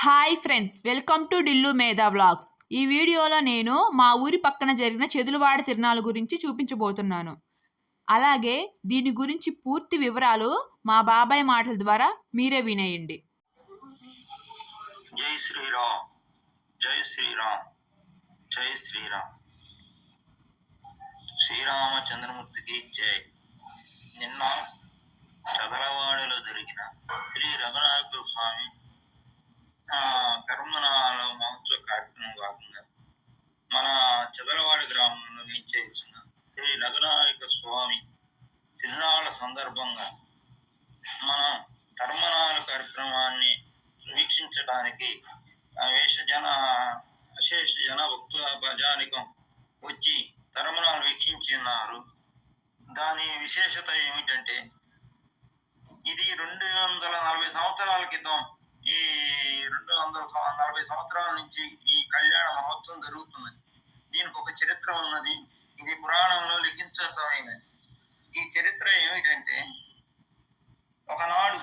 Hi friends welcome to Dillu Medha vlogs. ఈ వీడియోలో నేను మా ఊరి పక్కన జరిగిన చెదులువాడ తిరణాల గురించి చూపించబోతున్నాను. అలాగే దీని గురించి పూర్తి వివరాలు మా బాబాయ్ మాటల ద్వారా మీరే వినేయండి. జై శ్రీరామ్ జై శ్రీరామ్ జై శ్రీరామ్. శ్రీరామచంద్రమూర్తికి జై. నిన్న చదలవాడలో జరిగిన శ్రీ రఘునాథ స్వామి ఆ, కర్మనాల మహోత్సవ కార్యక్రమం భాగంగా మన చదలవాడ గ్రామంలో వేయించేసిన శ్రీ రఘునాయక స్వామి తిరునాళ్ళ సందర్భంగా మనం ధర్మనాల కార్యక్రమాన్ని వీక్షించడానికి వేష జన అశేష జన భక్తుల ప్రజానికం వచ్చి ధర్మనాలు వీక్షించినారు. దాని విశేషత ఏమిటంటే ఇది రెండు వందల నలభై సంవత్సరాల క్రితం ఈ రెండు వందల నలభై సంవత్సరాల నుంచి ఈ కళ్యాణ మహోత్సవం జరుగుతున్నది. దీనికి ఒక చరిత్ర ఉన్నది. ఇది పురాణంలో లిఖించబడినది. ఈ చరిత్ర ఏమిటంటే ఒకనాడు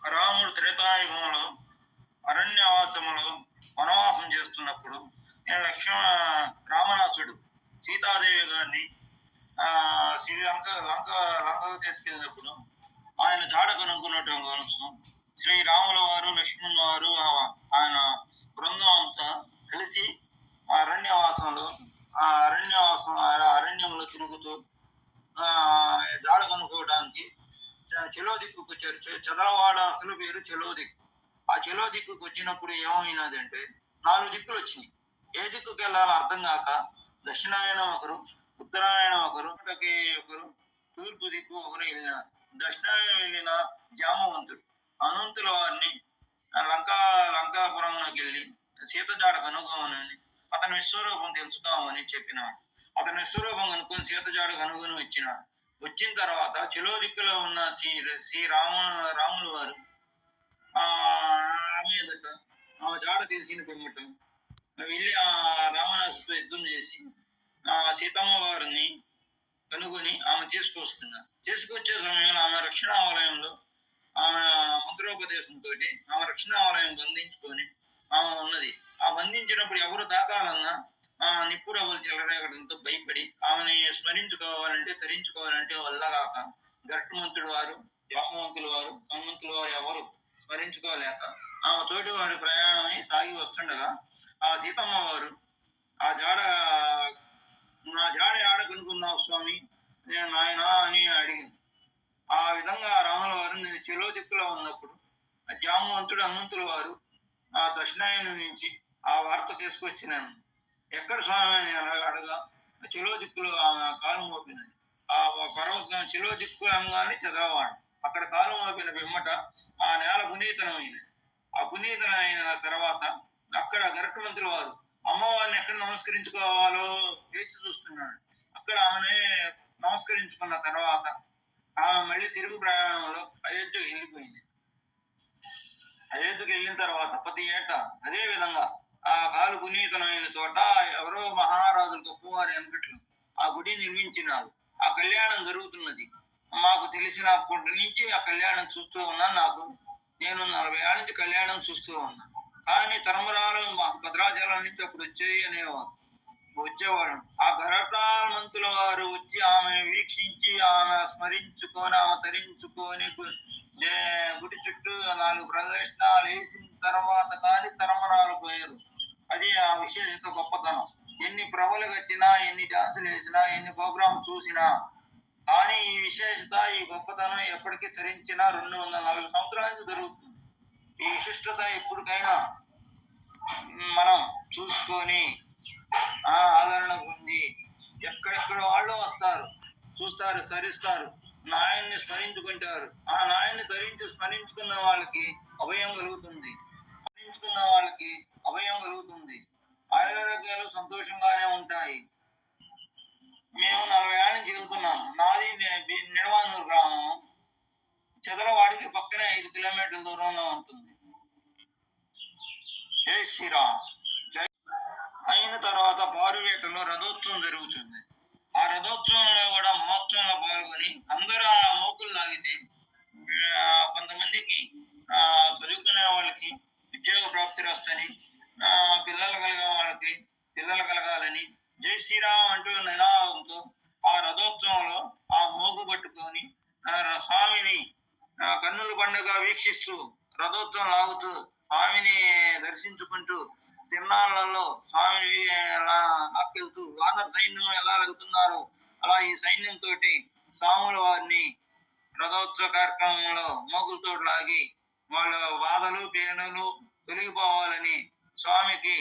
రాముడు త్రేతాయుగంలో అరణ్యవాసములో వనవాసం చేస్తున్నప్పుడు నేను లక్ష్మణ రామనాథుడు సీతాదేవి గారిని ఆ శ్రీలంక లంక లంకకు తీసుకెళ్ళినప్పుడు ఆయన జాడ కనుక్కున్నట్టు కోసం శ్రీరాముల వారు లక్ష్మణుల వారు ఆ- ఆయన చెలో దిక్కు. ఆ చెలో దిక్కుకు వచ్చినప్పుడు ఏమైనదంటే నాలుగు దిక్కులు వచ్చినాయి. ఏ దిక్కుకి వెళ్ళాలో అర్థం కాక దక్షిణాయనం ఒకరు ఉత్తరాయణం ఒకరు ఒకరు తూర్పు దిక్కు ఒకరు వెళ్ళినారు దక్షిణాయనం వెళ్ళిన జామవంతుడు. అనంతుల వారిని లంకా లంకాపురంలోకి వెళ్ళి సీత జాడ కనుగొనని అతని విశ్వరూపం తెలుసుకోమని చెప్పినాడు. అతని విశ్వరూపం కనుక్కొని సీత జాడ కనుగొని వచ్చినాడు. వచ్చిన తర్వాత చెలో దిక్కులో ఉన్న శ్రీ శ్రీ రాము రాములు వారు ఆ ఆమె జాడ తెలిసిన పిమ్మట వెళ్ళి ఆ రావణాసుతో యుద్ధం చేసి ఆ సీతమ్మ వారిని కనుగొని ఆమె తీసుకొస్తున్నారు తీసుకొచ్చే సమయంలో ఆమె రక్షణాలయంలో ఆమె మంత్రోపదేశంతో ఆమె రక్షణాలయం బంధించుకొని ఆమె ఉన్నది. ఆ బంధించినప్పుడు ఎవరు దాకాలన్నా ఆ నిప్పురవ్వలు చెలరేగడంతో భయపడి ఆమెని స్మరించుకోవాలంటే ధరించుకోవాలంటే వల్ల కాక గట్టుమంతుడు వారు జామవంతుల వారు హనుమంతుల వారు ఎవరు భరించుకోలేక ఆమె తోటి వారి ప్రయాణమై సాగి వస్తుండగా ఆ సీతమ్మ వారు ఆ జాడ నా జాడ ఆడ కనుక్కున్నావు స్వామి? నేను నాయన అని అడిగింది. ఆ విధంగా రాముల వారు నేను చెలో దిక్కులో ఉన్నప్పుడు ఆ జామవంతుడు హనుమంతుల వారు ఆ దక్షిణాయనం నుంచి ఆ వార్త తీసుకొచ్చినాను. ఎక్కడ స్వామి? అని అడగా చెలో దిక్కులో ఆమె కాలు మోపినది. ఆ పర్వతం చెలో దిక్కు అనగానే చదవవాడు అక్కడ కాలు మోపిన పిమ్మట ఆ నేల పునీతనమైనది ఆ పునీతనమైన తర్వాత అక్కడ గరుటమంతుల వారు అమ్మవారిని ఎక్కడ నమస్కరించుకోవాలో వేచి చూస్తున్నాడు. అక్కడ ఆమె నమస్కరించుకున్న తర్వాత ఆమె మళ్ళీ తిరుగు ప్రయాణంలో అయోధ్యకు వెళ్ళిపోయింది. అయోధ్యకు వెళ్ళిన తర్వాత ప్రతి ఏటా అదే విధంగా ఆ కాలు పునీతనమైన చోట ఎవరో మహారాజులు గొప్పవారి వెనకట్లు ఆ గుడి నిర్మించినారు. ఆ కళ్యాణం జరుగుతున్నది. మాకు తెలిసినప్పటి నుంచి ఆ కళ్యాణం చూస్తూ ఉన్నాను నాకు. నేను నలభై ఏళ్ళ నుంచి కళ్యాణం చూస్తూ ఉన్నాను కానీ తరమరాలు మా భద్రాచలం నుంచి అప్పుడు వచ్చేవి అనేవారు. వచ్చేవారు. ఆ గరటామంతుల వారు వచ్చి ఆమె వీక్షించి ఆమె స్మరించుకొని ఆమె తరించుకొని గుడి చుట్టూ నాలుగు ప్రదక్షిణాలు వేసిన తర్వాత కానీ తరమరాలు పోయారు. అది ఆ విశేషత గొప్పతనం. ఎన్ని ప్రభలు కట్టినా ఎన్ని డాన్సులు వేసినా ఎన్ని ప్రోగ్రామ్ చూసినా కానీ ఈ విశేషత ఈ గొప్పతనం ఎప్పటికీ తరించినా రెండు వందల నలభై సంవత్సరాల నుంచి జరుగుతుంది. ఈ విశిష్టత ఎప్పటికైనా మనం చూసుకొని ఆదరణ పొంది ఎక్కడెక్కడ వాళ్ళు వస్తారు చూస్తారు స్మరిస్తారు. నాయన్ని స్మరించుకుంటారు. ఆ నాయన్ని ధరించి స్మరించుకున్న వాళ్ళకి అభయం కలుగుతుంది. స్మరించుకున్న వాళ్ళకి అభయం కలుగుతుంది. ఆయుర్వేదాలు సంతోషంగానే ఉంటాయి. మేము నలభై ఏళ్ళ నుంచి నాది నిడవానూరు గ్రామం. చదరవాడికి పక్కనే ఐదు కిలోమీటర్ల దూరంలో ఉంటుంది. జై శ్రీరామ్. జై అయిన తర్వాత పారువేటలో రథోత్సవం జరుగుతుంది. ఆ రథోత్సవంలో కూడా మహోత్సవంలో పాల్గొని అందరూ ఆ మోకులు లాగితే కొంతమందికి చదువుకునే వాళ్ళకి ఉద్యోగ ప్రాప్తిరస్తని ఆ, పిల్లలు కలిగే వాళ్ళకి పిల్లలు కలగాలని జై శ్రీరామ్ అంటూ నినాదంతో ఆ రథోత్సవంలో ఆ మోగు పట్టుకొని స్వామిని కన్నుల పండుగ వీక్షిస్తూ రథోత్సవం లాగుతూ స్వామిని దర్శించుకుంటూ తిరునాళ్ళలో స్వామిని ఎలా లాక్కెళ్తూ వానర సైన్యం ఎలా వెళ్తున్నారు అలా ఈ సైన్యం తోటి స్వాముల వారిని రథోత్సవ కార్యక్రమంలో మోగులతో లాగి వాళ్ళ బాధలు పీడలు తొలగిపోవాలని స్వామికి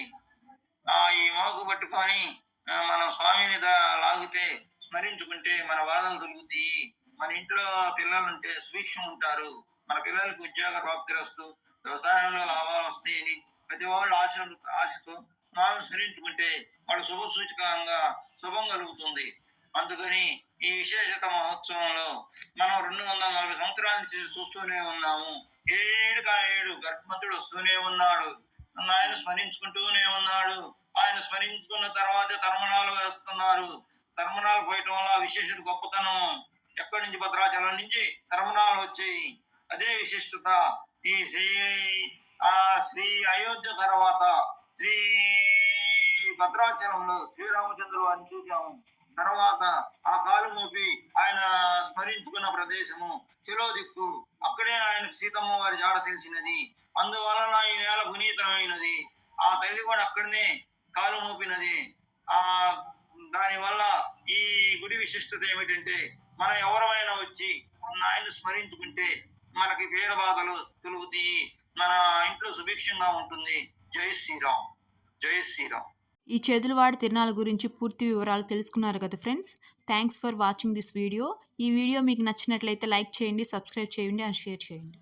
ఆ ఈ మోగు పట్టుకొని మనం స్వామిని లాగితే స్మరించుకుంటే మన బాధలు తొలుగుతాయి మన ఇంట్లో పిల్లలు ఉంటే సూక్ష్మం ఉంటారు మన పిల్లలకి ఉద్యోగ ప్రాప్తి వస్తూ వ్యవసాయంలో లాభాలు వస్తాయని ప్రతి వాళ్ళు ఆశ ఆశతో స్వామిని స్మరించుకుంటే వాళ్ళ శుభ సూచకంగా శుభం కలుగుతుంది. అందుకని ఈ విశేషత మహోత్సవంలో మనం రెండు వందల నలభై సంవత్సరాల నుంచి చూస్తూనే ఉన్నాము. ఏడు కాడు గర్భమంతుడు వస్తూనే ఉన్నాడు. ఆయన స్మరించుకుంటూనే ఉన్నాడు. ఆయన స్మరించుకున్న తర్వాత తర్మణాలు వేస్తున్నారు. తర్మణాలు పోయటం వల్ల విశేషత గొప్పతనం ఎక్కడి నుంచి భద్రాచలం నుంచి తర్మణాలు వచ్చాయి. అదే విశిష్టత. ఈ శ్రీ ఆ శ్రీ అయోధ్య తర్వాత శ్రీ భద్రాచలంలో శ్రీరామచంద్రుడు అని చూసాము తర్వాత ఆ కాలు మోపి ఆయన స్మరించుకున్న ప్రదేశము చెలో దిక్కు అక్కడే ఆయన సీతమ్మ వారి జాడ తెలిసినది. అందువలన ఈ నేల పునీతమైనది. ఆ తల్లి కూడా అక్కడనే కాలు మోపినది. ఆ దాని వల్ల ఈ గుడి విశిష్టత ఏమిటంటే మనం ఎవరమైనా వచ్చి ఆయన స్మరించుకుంటే మనకి పేద బాధలు తొలుగుతాయి. మన ఇంట్లో సుభిక్షంగా ఉంటుంది. జై శ్రీరామ్. జై శ్రీరామ్. ఈ చేతులవాడి తిరణాల గురించి పూర్తి వివరాలు తెలుసుకున్నారు కదా friends? Thanks for watching this video ఈ వీడియో మీకు నచ్చినట్లయితే లైక్ చేయండి సబ్స్క్రైబ్ చేయండి అండ్ షేర్ చేయండి.